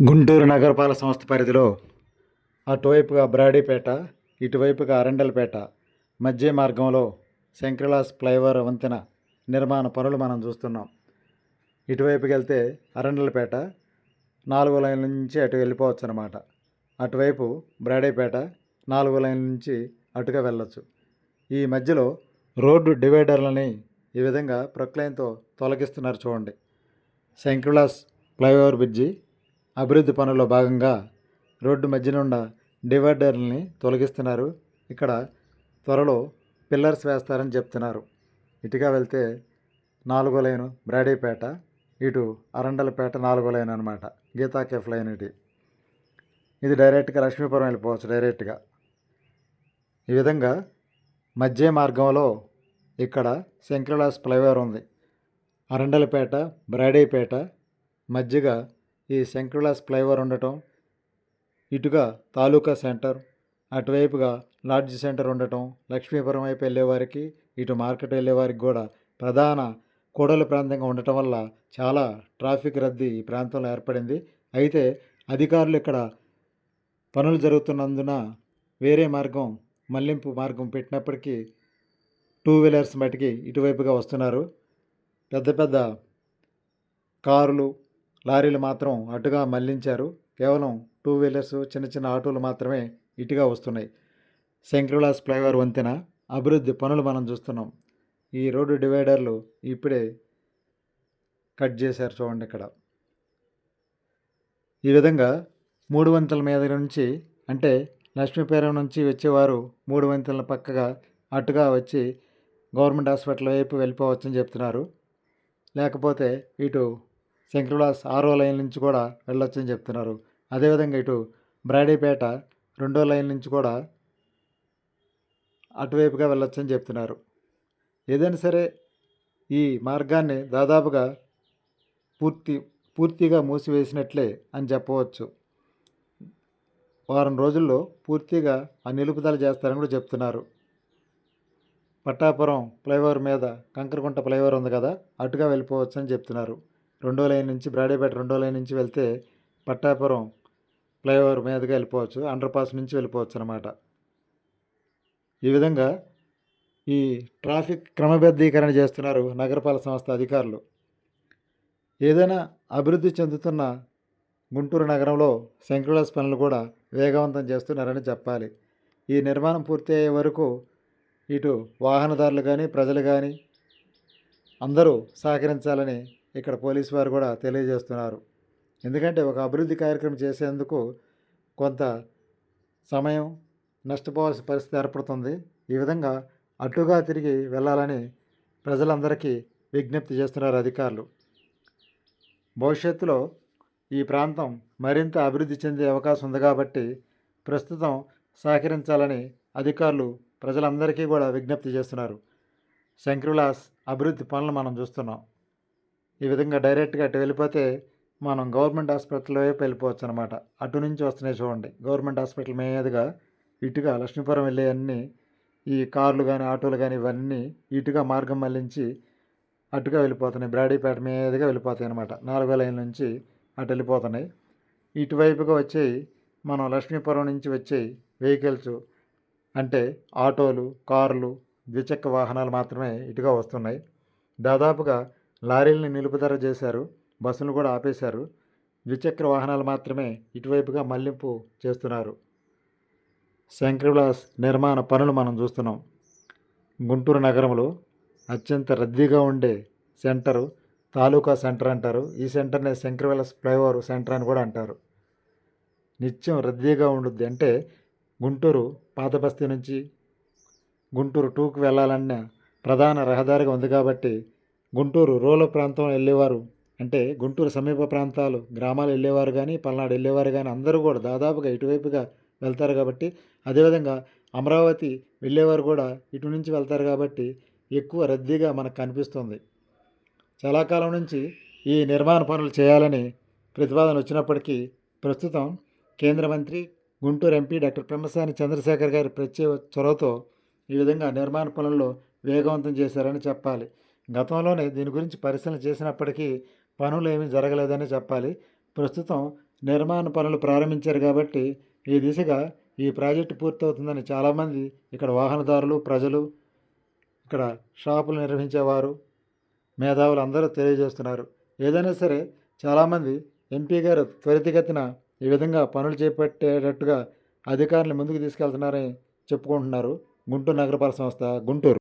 గుంటూరు నగరపాలక సంస్థ పరిధిలో అటువైపుగా బ్రాడీపేట ఇటువైపుగా అరండల్పేట మధ్య మార్గంలో శంకర్లాస్ ఫ్లైఓవర్ వంతెన నిర్మాణ పనులు మనం చూస్తున్నాం. ఇటువైపుకి వెళ్తే అరండల్పేట నాలుగో లైన్ నుంచి అటు వెళ్ళిపోవచ్చు అనమాట అటువైపు బ్రాడీపేట నాలుగో లైన్ నుంచి అటుగా వెళ్ళొచ్చు. ఈ మధ్యలో రోడ్డు డివైడర్లని ఈ విధంగా ప్రొక్లైన్తో తొలగిస్తున్నారు చూడండి. శంకర్లాస్ ఫ్లైఓవర్ బ్రిడ్జి అభివృద్ధి పనుల్లో భాగంగా రోడ్డు మధ్యన డివైడర్లని తొలగిస్తున్నారు. ఇక్కడ త్వరలో పిల్లర్స్ వేస్తారని చెప్తున్నారు. ఇటుగా వెళ్తే నాలుగో లైను బ్రాడీపేట ఇటు అరండలపేట నాలుగో లైన్ అనమాట గీతా కేఫ్ లైన్ ఇది. ఇది డైరెక్ట్గా లక్ష్మీపురం వెళ్ళిపోవచ్చు డైరెక్ట్గా. ఈ విధంగా మధ్య మార్గంలో ఇక్కడ శంకరలాస్ ఫ్లైఓవర్ ఉంది. అరండలపేట బ్రాడీపేట మధ్యగా ఈ శంకర్లాస్ ఫ్లైఓవర్ ఉండటం ఇటుగా తాలూకా సెంటర్ అటువైపుగా లాడ్జ్ సెంటర్ ఉండటం లక్ష్మీపురం వైపు వెళ్ళేవారికి ఇటు మార్కెట్ వెళ్ళేవారికి కూడా ప్రధాన కూడలి ప్రాంతంగా ఉండటం వల్ల చాలా ట్రాఫిక్ రద్దీ ఈ ప్రాంతంలో ఏర్పడింది. అయితే అధికారులు ఇక్కడ పనులు జరుగుతున్నందున వేరే మార్గం మళ్ళింపు మార్గం పెట్టినప్పటికీ టూ వీలర్స్ మటుకి ఇటువైపుగా వస్తున్నారు. పెద్ద పెద్ద కారులు లారీలు మాత్రం అటుగా మళ్ళించారు. కేవలం టూ వీలర్స్ చిన్న చిన్న ఆటోలు మాత్రమే ఇటుగా వస్తున్నాయి. శంకర్లాస్ ఫ్లైఓవర్ వంతెన అభివృద్ధి పనులు మనం చూస్తున్నాం. ఈ రోడ్డు డివైడర్లు ఇప్పుడే కట్ చేశారు చూడండి ఇక్కడ. ఈ విధంగా మూడు వంతెల మీద నుంచి అంటే లక్ష్మీపురం నుంచి వచ్చేవారు మూడు వంతెనల పక్కగా అటుగా వచ్చి గవర్నమెంట్ హాస్పిటల్ వైపు వెళ్ళిపోవచ్చని చెప్తున్నారు. లేకపోతే ఇటు శంకర్లాస్ ఆరో లైన్ నుంచి కూడా వెళ్ళొచ్చని చెప్తున్నారు. అదేవిధంగా ఇటు బ్రాడీపేట రెండో లైన్ నుంచి కూడా అటువైపుగా వెళ్ళొచ్చని చెప్తున్నారు. ఏదైనా సరే ఈ మార్గాన్ని దాదాపుగా పూర్తి పూర్తిగా మూసివేసినట్లే అని చెప్పవచ్చు. వారం రోజుల్లో పూర్తిగా ఆ నిలుపుదల చేస్తారని కూడా చెప్తున్నారు. పట్టాపురం ఫ్లైఓవర్ మీద కంకరకుంట ఫ్లైఓవర్ ఉంది కదా అటుగా వెళ్ళిపోవచ్చు అని చెప్తున్నారు. రెండో లైన్ నుంచి బ్రాడేపేట రెండో లైన్ నుంచి వెళ్తే పట్టాపురం ఫ్లైఓవర్ మీదుగా వెళ్ళిపోవచ్చు అండర్ పాస్ నుంచి వెళ్ళిపోవచ్చు అనమాట ఈ విధంగా ఈ ట్రాఫిక్ క్రమబద్ధీకరణ చేస్తున్నారు నగరపాలక సంస్థ అధికారులు. ఏదైనా అభివృద్ధి చెందుతున్న గుంటూరు నగరంలో శంకులాస్ పనులు కూడా వేగవంతం చేస్తున్నారని చెప్పాలి. ఈ నిర్మాణం పూర్తి అయ్యే వరకు ఇటు వాహనదారులు కానీ ప్రజలు కానీ అందరూ సహకరించాలని ఇక్కడ పోలీసు వారు కూడా తెలియజేస్తున్నారు. ఎందుకంటే ఒక అభివృద్ధి కార్యక్రమం చేసేందుకు కొంత సమయం నష్టపోవాల్సిన పరిస్థితి ఏర్పడుతుంది. ఈ విధంగా అటుగా తిరిగి వెళ్ళాలని ప్రజలందరికీ విజ్ఞప్తి చేస్తున్నారు అధికారులు. భవిష్యత్తులో ఈ ప్రాంతం మరింత అభివృద్ధి చెందే అవకాశం ఉంది కాబట్టి ప్రస్తుతం సహకరించాలని అధికారులు ప్రజలందరికీ కూడా విజ్ఞప్తి చేస్తున్నారు. శంకరులాస్ అభివృద్ధి పనులు మనం చూస్తున్నాం. ఈ విధంగా డైరెక్ట్గా అటు వెళ్ళిపోతే మనం గవర్నమెంట్ హాస్పిటల్ వైపు వెళ్ళిపోవచ్చు అనమాట అటు నుంచి వస్తున్నాయి చూడండి. గవర్నమెంట్ హాస్పిటల్ మీదుగా ఇటుగా లక్ష్మీపురం వెళ్ళే అన్నీ ఈ కార్లు కానీ ఆటోలు కానీ ఇవన్నీ ఇటుగా మార్గం మళ్ళించి అటుగా వెళ్ళిపోతున్నాయి. బ్రాడీపేట మీదుగా వెళ్ళిపోతాయి అనమాట నాలుగో లైన్ నుంచి అటు వెళ్ళిపోతున్నాయి. ఇటువైపుగా వచ్చేయి మనం లక్ష్మీపురం నుంచి వచ్చే వెహికల్స్ అంటే ఆటోలు కార్లు ద్విచక్ర వాహనాలు మాత్రమే ఇటుగా వస్తున్నాయి. దాదాపుగా లారీలని నిలుపుదర చేశారు బస్సులు కూడా ఆపేశారు. ద్విచక్ర వాహనాలు మాత్రమే ఇటువైపుగా మళ్ళింపు చేస్తున్నారు. శంకర్విలాస్ నిర్మాణ పనులు మనం చూస్తున్నాం. గుంటూరు నగరంలో అత్యంత రద్దీగా ఉండే సెంటరు తాలూకా సెంటర్ అంటారు. ఈ సెంటర్నే శంకర్విలాస్ ఫ్లైఓవర్ సెంటర్ అని కూడా అంటారు. నిత్యం రద్దీగా ఉండుద్ది అంటే గుంటూరు పాత బస్తీ నుంచి గుంటూరు టూకు వెళ్ళాలన్న ప్రధాన రహదారిగా ఉంది కాబట్టి గుంటూరు రూరల్ ప్రాంతం వెళ్ళేవారు. అంటే గుంటూరు సమీప ప్రాంతాలు గ్రామాలు వెళ్ళేవారు కానీ పల్నాడు వెళ్ళేవారు కానీ అందరూ కూడా దాదాపుగా ఇటువైపుగా వెళ్తారు కాబట్టి అదేవిధంగా అమరావతి వెళ్ళేవారు కూడా ఇటు నుంచి వెళ్తారు కాబట్టి ఎక్కువ రద్దీగా మనకు కనిపిస్తుంది. చాలా కాలం నుంచి ఈ నిర్మాణ పనులు చేయాలని ప్రతిపాదన వచ్చినప్పటికీ ప్రస్తుతం కేంద్ర మంత్రి గుంటూరు ఎంపీ డాక్టర్ పెమ్మసాని చంద్రశేఖర్ గారి ప్రత్యేక చొరవతో ఈ విధంగా నిర్మాణ పనుల్లో వేగవంతం చేశారని చెప్పాలి. గతంలోనే దీని గురించి పరిశీలన చేసినప్పటికీ పనులు ఏమీ జరగలేదని చెప్పాలి. ప్రస్తుతం నిర్మాణ పనులు ప్రారంభించారు కాబట్టి ఈ దిశగా ఈ ప్రాజెక్టు పూర్తవుతుందని చాలామంది ఇక్కడ వాహనదారులు ప్రజలు ఇక్కడ షాపులు నిర్వహించేవారు మేధావులు అందరూ తెలియజేస్తున్నారు. ఏదైనా సరే చాలామంది ఎంపీ గారు త్వరితగతిన ఈ విధంగా పనులు చేపట్టేటట్టుగా అధికారులు ముందుకు తీసుకెళ్తున్నారని చెప్పుకుంటున్నారు. గుంటూరు నగరపాలక సంస్థ గుంటూరు.